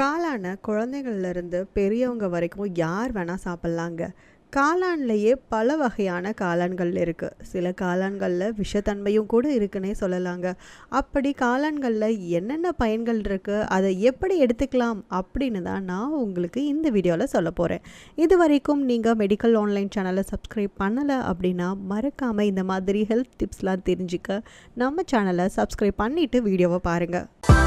காளானை குழந்தைகள்லேருந்து பெரியவங்க வரைக்கும் யார் வேணால் சாப்பிட்லாங்க. காளான்லேயே பல வகையான காளான்கள் இருக்குது சில காளான்களில் விஷத்தன்மையும் கூட இருக்குன்னே சொல்லலாங்க. அப்படி காளான்களில் என்னென்ன பயன்கள் இருக்குது அதை எப்படி எடுத்துக்கலாம் அப்படின்னு தான் நான் உங்களுக்கு இந்த வீடியோவில் சொல்ல போகிறேன் இது வரைக்கும் நீங்கள் மெடிக்கல் ஆன்லைன் சேனலை சப்ஸ்கிரைப் பண்ணலை அப்படின்னா மறக்காமல் இந்த மாதிரி ஹெல்த் டிப்ஸ்லாம் தெரிஞ்சுக்க நம்ம சேனலை சப்ஸ்கிரைப் பண்ணிவிட்டு வீடியோவை பாருங்கள்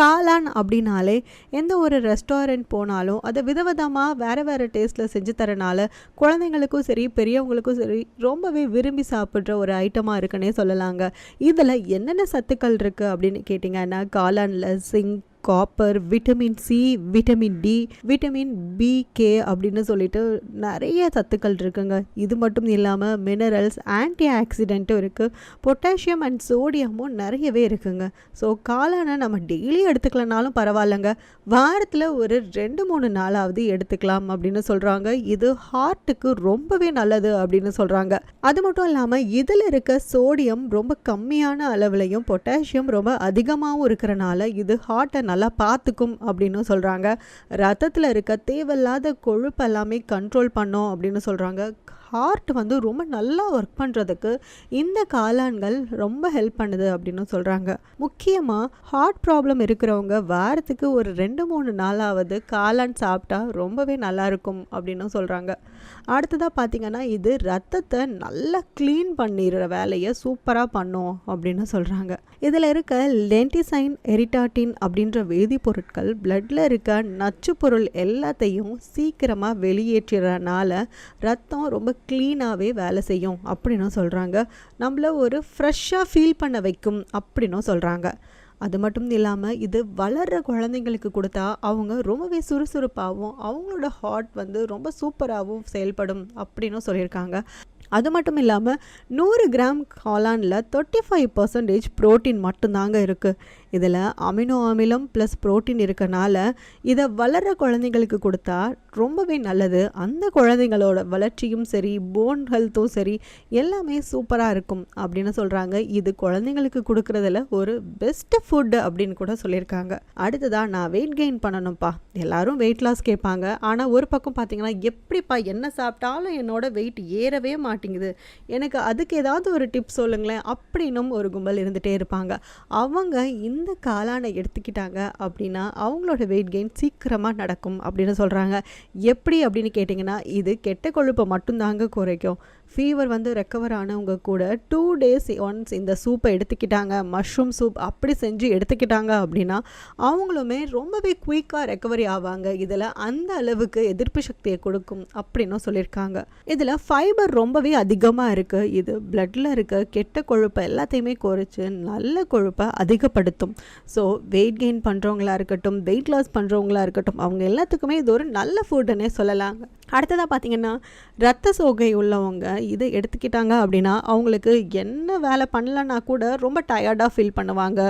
காளான் அப்படின்னாலே எந்த ஒரு ரெஸ்டாரண்ட் போனாலும் அதை விதவிதமாக வேறு வேறு டேஸ்ட்டில் செஞ்சு தரனால குழந்தைங்களுக்கும் சரி பெரியவங்களுக்கும் சரி ரொம்பவே விரும்பி சாப்பிட்ற ஒரு ஐட்டமாக இருக்குன்னே சொல்லலாங்க. இதில் என்னென்ன சத்துக்கள் இருக்குது அப்படின்னு கேட்டிங்கன்னா காளானில் zinc copper vitamin C vitamin D vitamin B K அப்படின்னு சொல்லிட்டு நிறைய சத்துக்கள் இருக்குங்க. இது மட்டும் இல்லாமல் மினரல்ஸ் ஆன்டி ஆக்சிடென்ட்டும் இருக்குது பொட்டாசியம் அண்ட் சோடியமும் நிறையவே இருக்குங்க. ஸோ காளானை நம்ம டெய்லி எடுத்துக்கலனாலும் பரவாயில்லைங்க. வாரத்தில் ஒரு ரெண்டு மூணு நாளாவது எடுத்துக்கலாம் அப்படின்னு சொல்கிறாங்க இது ஹார்ட்டுக்கு ரொம்பவே நல்லது அப்படின்னு சொல்கிறாங்க அது மட்டும் இல்லாமல் இதில் இருக்க சோடியம் ரொம்ப கம்மியான அளவுலையும் பொட்டாசியம் ரொம்ப அதிகமாகவும் இருக்கிறனால இது ஹார்ட்டை நல்லா பார்த்துக்கும் அப்படின்னு சொல்கிறாங்க ரத்தத்தில் இருக்க தேவையில்லாத கொழுப்பு எல்லாமே கண்ட்ரோல் பண்ணோம் அப்படின்னு சொல்கிறாங்க ஹார்ட் வந்து ரொம்ப நல்லா ஒர்க் பண்ணுறதுக்கு இந்த காளான்கள் ரொம்ப ஹெல்ப் பண்ணுது அப்படின்னு சொல்கிறாங்க முக்கியமாக ஹார்ட் ப்ராப்ளம் இருக்கிறவங்க வாரத்துக்கு ஒரு ரெண்டு மூணு நாளாவது காளான் சாப்பிட்டா ரொம்பவே நல்லா இருக்கும் அப்படின்னு சொல்கிறாங்க அடுத்ததாக பார்த்தீங்கன்னா இது ரத்தத்தை நல்லா க்ளீன் பண்ணிடுற வேலையை சூப்பராக பண்ணும் அப்படின்னு சொல்கிறாங்க இதில் இருக்க லென்டிசைன் எரிட்டாட்டின் அப்படின்ற வேதிப்பொருட்கள் பிளட்டில் இருக்க நச்சு பொருள் எல்லாத்தையும் சீக்கிரமாக வெளியேற்றுறனால ரத்தம் ரொம்ப க்ளீனாகவே வேலை செய்யும் அப்படின்னும் சொல்கிறாங்க நம்மள ஒரு ஃப்ரெஷ்ஷாக ஃபீல் பண்ண வைக்கும் அப்படின்னும் சொல்கிறாங்க அது மட்டும் இல்லாமல் இது வளர்கிற குழந்தைங்களுக்கு கொடுத்தா அவங்க ரொம்பவே சுறுசுறுப்பாகவும் அவங்களோட ஹார்ட் வந்து ரொம்ப சூப்பராகவும் செயல்படும் அப்படின்னும் சொல்லியிருக்காங்க. அது மட்டும் இல்லாமல் நூறு கிராம் காளானில் தேர்ட்டி ஃபைவ் பர்சன்டேஜ் ப்ரோட்டீன் மட்டும்தாங்க இருக்குது இதில் அமினோ அமிலம் ப்ளஸ் ப்ரோட்டீன் இருக்கனால இதை வளர்கிற குழந்தைங்களுக்கு கொடுத்தா ரொம்பவே நல்லது. அந்த குழந்தைங்களோட வளர்ச்சியும் சரி போன் ஹெல்த்தும் சரி எல்லாமே சூப்பராக இருக்கும் அப்படின்னு சொல்கிறாங்க இது குழந்தைங்களுக்கு கொடுக்குறதுல ஒரு பெஸ்ட்டு ஃபுட்டு அப்படின்னு கூட சொல்லியிருக்காங்க. அடுத்ததாக நான் வெயிட் கெயின் பண்ணணும்ப்பா. எல்லாரும் வெயிட் லாஸ் கேட்பாங்க. ஆனால் ஒரு பக்கம் பார்த்தீங்கன்னா எப்படிப்பா என்ன சாப்பிட்டாலும் என்னோட வெயிட் ஏறவே மாட்டேங்குது. எனக்கு அதுக்கு ஏதாவது ஒரு டிப் சொல்லுங்களேன் அப்படின்னும் ஒரு கும்பல் இருந்துகிட்டே இருப்பாங்க. அவங்க இந்த காளானை எடுத்துக்கிட்டாங்க அப்படின்னா அவங்களோட வெயிட் கெயின் சீக்கிரமாக நடக்கும் அப்படின்னு சொல்கிறாங்க எப்படி அப்படின்னு கேட்டிங்கன்னா இது கெட்ட கொழுப்பை மட்டும்தாங்க குறைக்கும். ஃபீவர் வந்து ரெக்கவர் ஆனவங்க கூட டூ டேஸ் ஒன்ஸ் இந்த சூப்பை எடுத்துக்கிட்டாங்க மஷ்ரூம் சூப் அப்படி செஞ்சு எடுத்துக்கிட்டாங்க அப்படின்னா அவங்களுமே ரொம்பவே குயிக்காக ரெக்கவரி ஆவாங்க. இதில் அந்த அளவுக்கு எதிர்ப்பு சக்தியை கொடுக்கும் அப்படின்னும் சொல்லியிருக்காங்க. இதில் ஃபைபர் ரொம்பவே அதிகமாக இருக்குது இது பிளட்டில் இருக்க கெட்ட கொழுப்பை எல்லாத்தையுமே குறைச்சி நல்ல கொழுப்பை அதிகப்படுத்தும். ஸோ வெயிட் கெயின் பண்ணுறவங்களா இருக்கட்டும் வெயிட் லாஸ் பண்ணுறவங்களா இருக்கட்டும் அவங்க எல்லாத்துக்குமே இது ஒரு நல்ல ஃபுட்டுன்னே சொல்லலாங்க. அடுத்ததாக பார்த்தீங்கன்னா ரத்த சோகை உள்ளவங்க இதை எடுத்துக்கிட்டாங்க அப்படின்னா அவங்களுக்கு என்ன வேலை பண்ணலன்னா கூட ரொம்ப டயர்டாக ஃபீல் பண்ணுவாங்க.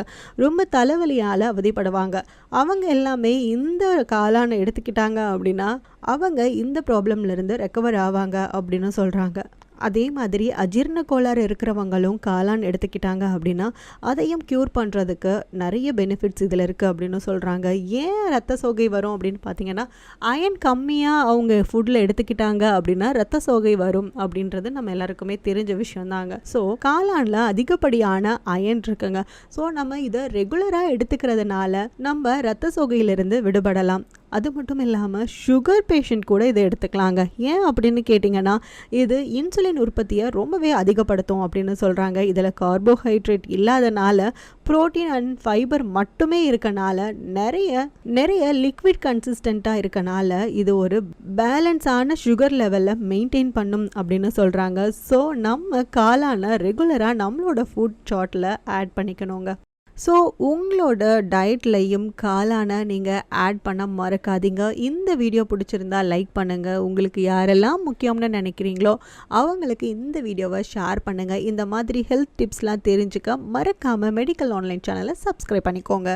ரொம்ப தலைவலியால் அவதிப்படுவாங்க. அவங்க எல்லாமே இந்த காலான எடுத்துக்கிட்டாங்க அப்படின்னா அவங்க இந்த ப்ராப்ளம்லேருந்து ரெக்கவர் ஆவாங்க அப்படின்னு சொல்கிறாங்க அதே மாதிரி அஜீர்ண கோளாறு இருக்கிறவங்களும் காளான் எடுத்துக்கிட்டாங்க அப்படின்னா அதையும் க்யூர் பண்ணுறதுக்கு நிறைய பெனிஃபிட்ஸ் இதில் இருக்குது அப்படின்னு சொல்கிறாங்க ஏன் ரத்த சோகை வரும் அப்படின்னு பார்த்தீங்கன்னா அயன் கம்மியாக அவங்க ஃபுட்டில் எடுத்துக்கிட்டாங்க அப்படின்னா ரத்த சோகை வரும் அப்படின்றது நம்ம எல்லாருக்குமே தெரிஞ்ச விஷயந்தாங்க ஸோ காளானில் அதிகப்படியான அயன் இருக்குங்க. ஸோ நம்ம இதை ரெகுலராக எடுத்துக்கிறதுனால நம்ம ரத்த சோகையிலிருந்து விடுபடலாம். அது மட்டும் இல்லாமல் சுகர் பேஷண்ட் கூட இதை எடுத்துக்கலாங்க. ஏன் அப்படின்னு கேட்டிங்கன்னா இது இன்சுலின் உற்பத்தியை ரொம்பவே அதிகப்படுத்தும் அப்படின்னு சொல்கிறாங்க இதில் கார்போஹைட்ரேட் இல்லாதனால ப்ரோட்டீன் அண்ட் ஃபைபர் மட்டுமே இருக்கனால நிறைய நிறைய லிக்விட் கன்சிஸ்டண்ட்டாக இருக்கனால இது ஒரு பேலன்ஸான சுகர் லெவலில் மெயின்டைன் பண்ணும் அப்படின்னு சொல்கிறாங்க ஸோ நம்ம காலான ரெகுலராக நம்மளோட ஃபுட் சார்ட்டில் ஆட் பண்ணிக்கணுங்க. ஸோ உங்களோட டயட்லையும் காலான நீங்கள் ஆட் பண்ண மறக்காதீங்க. இந்த வீடியோ பிடிச்சிருந்தா லைக் பண்ணுங்கள் உங்களுக்கு யாரெல்லாம் முக்கியம்னு நினைக்கிறீங்களோ அவங்களுக்கு இந்த வீடியோவை ஷேர் பண்ணுங்கள் இந்த மாதிரி ஹெல்த் டிப்ஸ்லாம் தெரிஞ்சுக்க மறக்காமல் மெடிக்கல் ஆன்லைன் சேனலை சப்ஸ்கிரைப் பண்ணிக்கோங்க.